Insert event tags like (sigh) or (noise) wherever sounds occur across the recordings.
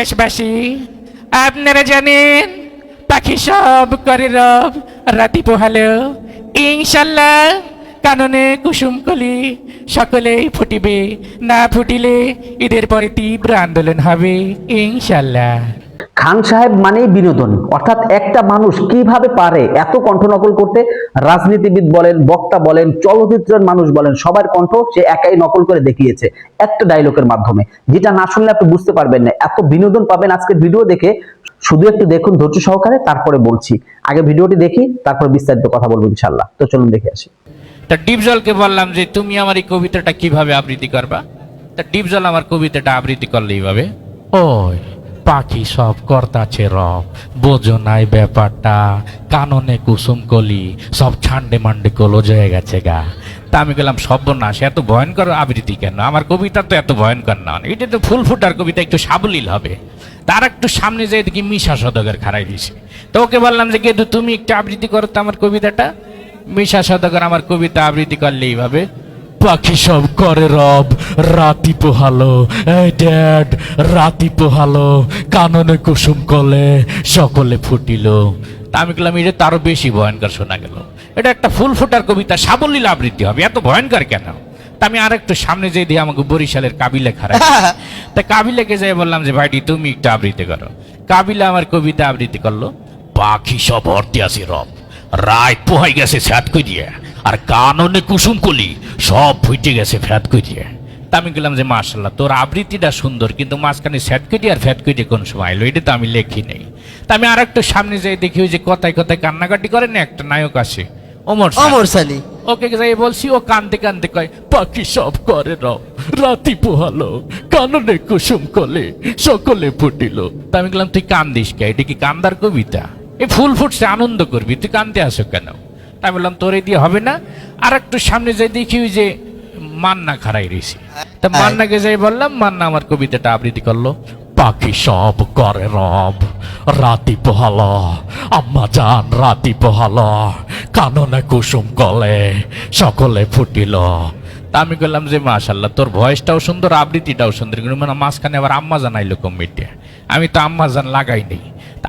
দেশবাসী, আপনারা জানেন, পাখি সব করে রব, রাতি পোহালো। ইনশাল্লাহ, কাননে কুসুম কলি সকলেই ফুটিবে। না ফুটিলে ঈদের পরে তীব্র আন্দোলন হবে, ইনশাল্লাহ। খান সাহেব মানেই বিনোদন। অর্থাৎ একটা মানুষ কীভাবে পারে, এত কণ্ঠ নকল করতে রাজনীতিবিদ বলেন, বক্তা বলেন, চলচ্চিত্রের মানুষ বলেন, সবার কণ্ঠ সে একাই নকল করে দেখিয়েছে একটা ডায়লগের মাধ্যমে। যেটা না শুনলে আপনি বুঝতে পারবেন না। এত বিনোদন পাবেন আজকের ভিডিও দেখে, শুধু একটু দেখুন ধৈর্য সহকারে, তারপরে বলছি। আগে ভিডিওটি দেখি, তারপর বিস্তারিত কথা বলব ইনশাল্লাহ তো চলুন দেখে আসি। তা ডিপজলকে বললাম যে, তুমি আমার এই কবিতাটা কীভাবে আবৃত্তি করবা? তা ডিপজল আমার কবিতাটা আবৃত্তি করলে এইভাবে, ওই পাখি সব কর্তাছে রব। বোঝো নাই ব্যাপারটা, কাননে কুসুম কলি, সব ছান্ডে মান্ডে কলজ হয়ে গেছে গা। তা আমি গেলাম সর্বনাশ, এত ভয়ঙ্কর আবৃত্তি কেন? আমার কবিতা তো এত ভয়ঙ্কর না। এটা তো ফুল ফুটার কবিতা, একটু সাবলীল হবে। তার একটু সামনে যেয়ে দেখি মিশা সদকের খাড়াই দিছে তো ওকে বললাম যে গেদু তুমি একটু আবৃত্তি করো তো আমার কবিতাটা? মিশা সদকের আমার কবিতা আবৃত্তি করলে এইভাবে পাখি সব করে রব রাতি পোহালো। এই ড্যাড রাতি পোহালো কাননে কুসুম কলে সকলে ফুটিল। আমি বললাম এটা তারও বেশি ভয়ঙ্কর শোনা গেল। এটা একটা ফুল ফুটার কবিতা সাবলীল আবৃত্তি হবে। এত ভয়ঙ্কর কেন? তা আমি আর একটু সামনে যেয়ে দিয়ে আমাকে বরিশালের কাবিলে খারাপ (laughs) তা কাবিলাকে যাই বললাম যে ভাইটি তুমি একটু আবৃত্তি করো। কাবিলা আমার কবিতা আবৃত্তি করল। পাখি সব অর্থে আছে রব। রায় পোহাই গেছে ফ্যাট করিয়ে আর কাননে কুসুম কলি সব ফুটে গেছে ফ্যাত করিয়ে তা আমি গেলাম যে মার্শাল্লাহ তোর আবৃত্তিটা সুন্দর কিন্তু মাঝখানে স্যাট কেটে আর ফ্যাট কেটে কোন সময় এলো এটা তো আমি লেখি নেই। তা আমি আর একটু সামনে যাই দেখি ওই যে কথায় কথায় কান্নাকাটি করে না একটা নায়ক আছে ওমর সানি ওকে যাই বলছি ও কানতে কানতে কয় পাখি সব করে রব রাতি পোহালো কাননে কুসুম কলে সকলে ফুটিল। তা আমি বললাম তুই কান্দিস কে? এটা কি কান্দার কবিতা? এই ফুল ফুটছে আনন্দ করবি তুই কান্দতে আসো কেন? তা বললাম তোরে দিয়ে হবে না। আর একটু সামনে যাই দেখি ওই যে মান্না খারাই রয়েছে। তা মান্নাকে যাই বললাম মান্না আমার কবিতাটা আবৃত্তি করল পাখি সব করে রব রাতি পোহালো আম্মা জান রাতি পোহালো কাননে কুসুম কলে সকলে ফুটিল। তা আমি বললাম যে মাশাল্লাহ তোর ভয়েসটাও সুন্দর আবৃত্তিটাও সুন্দর কিন্তু মানে মাঝখানে আবার আম্মা জান আইলো কমিটি আমি তো আম্মা জান লাগাই নেই।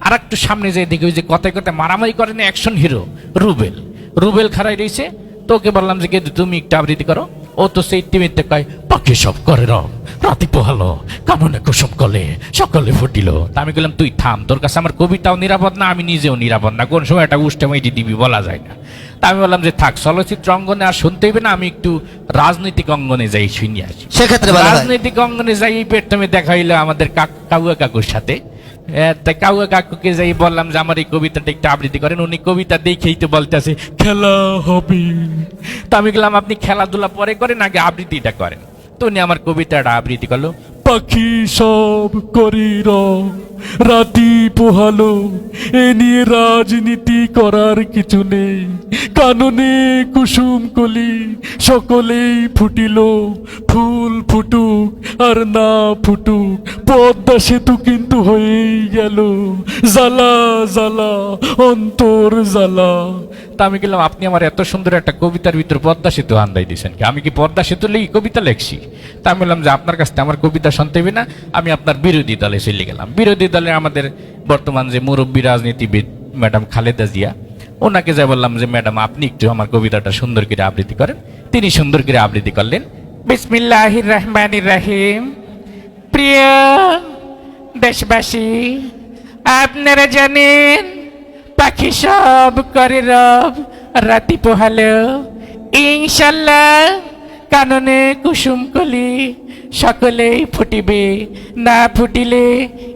আর একটু সামনে যাই দেখি ওই যে কথায় কথায় মারামারি করে না অ্যাকশন হিরো রুবেল। রুবেল খারাই রয়েছে তোকে বললাম যে তুমি একটু আবৃত্তি করো। ও তো সেই টিমিতে কয় পাখি সব করে রব রাতি পোহালো কাননে কুসুম কলে সকলে ফুটিল। তা আমি বললাম তুই থাম তোর কাছে আমার কবিতাও নিরাপদ না আমি নিজেও নিরাপদ না কোন সময় একটা উষ্ঠে মেয়েটি দিবি বলা যায় না। তা আমি বললাম যে থাক চলচ্চিত্র অঙ্গনে আর শুনতে হবে না আমি একটু রাজনৈতিক অঙ্গনে যাই শুনি আসি। সেক্ষেত্রে রাজনৈতিক অঙ্গনে যাই এই পেট্রমে দেখা হইল আমাদের কাক- কাউয়া কাকুর সাথে। এ, তাই কাউয়া কাকুকে যাই বললাম যে আমার এই কবিতাটা একটু আবৃত্তি করেন উনি কবিতা দেখেই তো বলতেছে খেলা হবে। তা আমি গেলাম আপনি খেলাধুলা পরে করেন আগে আবৃত্তিটা করেন? তো উনি আমার কবিতাটা আবৃত্তি করল পাখি সব করি করির। রাতি পোহালো, এ নিয়ে রাজনীতি করার কিছু নেই। কাননে কুসুম কলি, সকলেই ফুটিল, ফুল ফুটুক আর না ফুটুক, পদ্মা সেতু কিন্তু হয়েই গেল। জ্বালা জ্বালা, অন্তর জ্বালা। তা আমি গেলাম আপনি আমার এত সুন্দর একটা কবিতার ভিতর পদ্মা সেতু আন্দাই দিয়েছেন কি? আমি কি পদ্মা সেতু লেগে কবিতা লেখছি? তা আমি বললাম যে, আপনার কাছ আমার কবিতা শুনতে হবে না, আমি আপনার বিরোধী দলে চলে গেলাম। বিরোধী দলে আমাদের বর্তমান যে মুরব্বী রাজনীতিবিদ ম্যাডাম খালেদা জিয়া, ওনাকে যা বললাম যে, ম্যাডাম, আপনি একটু আমার কবিতাটা সুন্দর করে আবৃত্তি করেন। তিনি সুন্দর করে আবৃত্তি করলেন। বিসমিল্লাহির রহমানির রহিম, প্রিয় দেশবাসী, আপনারা জানেন, পাখি সব করে রব, রাতি পোহালো। ইনশাল্লাহ কাননে কুসুম কলি সকলেই ফুটিবে, না ফুটিলে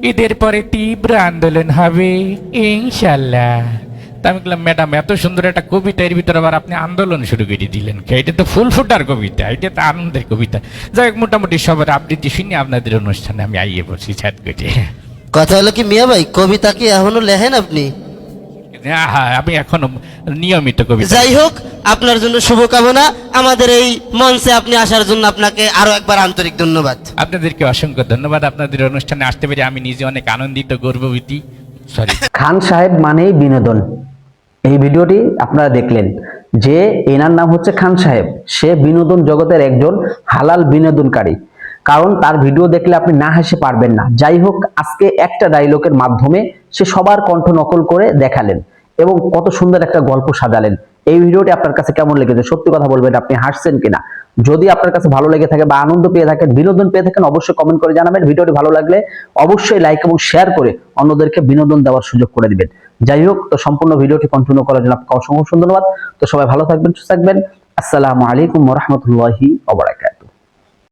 ঈদের পরে তীব্র আন্দোলন হবে ইনশাল্লাহ তা আমি বললাম, ম্যাডাম, এত সুন্দর একটা কবিতা, এর ভিতরে আবার আপনি আন্দোলন শুরু করে দিলেন? এটা তো ফুল ফুটার কবিতা, এটা তো আনন্দের কবিতা। যাই হোক, মোটামুটি সবার আবৃত্তি শুনে আপনাদের অনুষ্ঠানে আমি আইয়ে বসি ছাদ কথা হলো কি মিয়া ভাই, কবিতা কি এখনও লেখেন আপনি? হ্যাঁ আমি এখনও নিয়মিত কবিতা যাই হোক আপনার জন্য শুভকামনা। আমাদের এই মঞ্চে আপনি আসার জন্য আপনাকে আরও একবার আন্তরিক ধন্যবাদ। আপনাদেরকে অসংখ্য ধন্যবাদ। আপনাদের অনুষ্ঠানে আসতে পেরে আমি নিজে অনেক আনন্দিত গর্ববতী সরি খান সাহেব মানেই বিনোদন। এই ভিডিওটি আপনারা দেখলেন যে এনার নাম হচ্ছে খান সাহেব। সে বিনোদন জগতের একজন হালাল বিনোদনকারী। কারণ তার ভিডিও দেখলে আপনি না হেসে পারবেন না। যাই হোক আজকে একটা ডায়লগের মাধ্যমে সে সবার কণ্ঠ নকল করে দেখালেন। এবং কত সুন্দর একটা গল্প সাজালেন। এই ভিডিওটি আপনার কাছে কেমন লেগেছে? সত্যি কথা বলবেন, আপনি হাসছেন কিনা? যদি আপনার কাছে ভালো লেগে থাকে বা আনন্দ পেয়ে থাকেন, বিনোদন পেয়ে থাকেন, অবশ্যই কমেন্ট করে জানাবেন। ভিডিওটি ভালো লাগলে অবশ্যই লাইক এবং শেয়ার করে অন্যদেরকে বিনোদন দেওয়ার সুযোগ করে দিবেন। যাই হোক, তো সম্পূর্ণ ভিডিওটি কন্টিনিউ করার জন্য আপনাকে অসংখ্য ধন্যবাদ। তো সবাই ভালো থাকবেন, সুস্থ থাকবেন। আসসালামু আলাইকুম রহমতুল্লাহি ওবরাকাত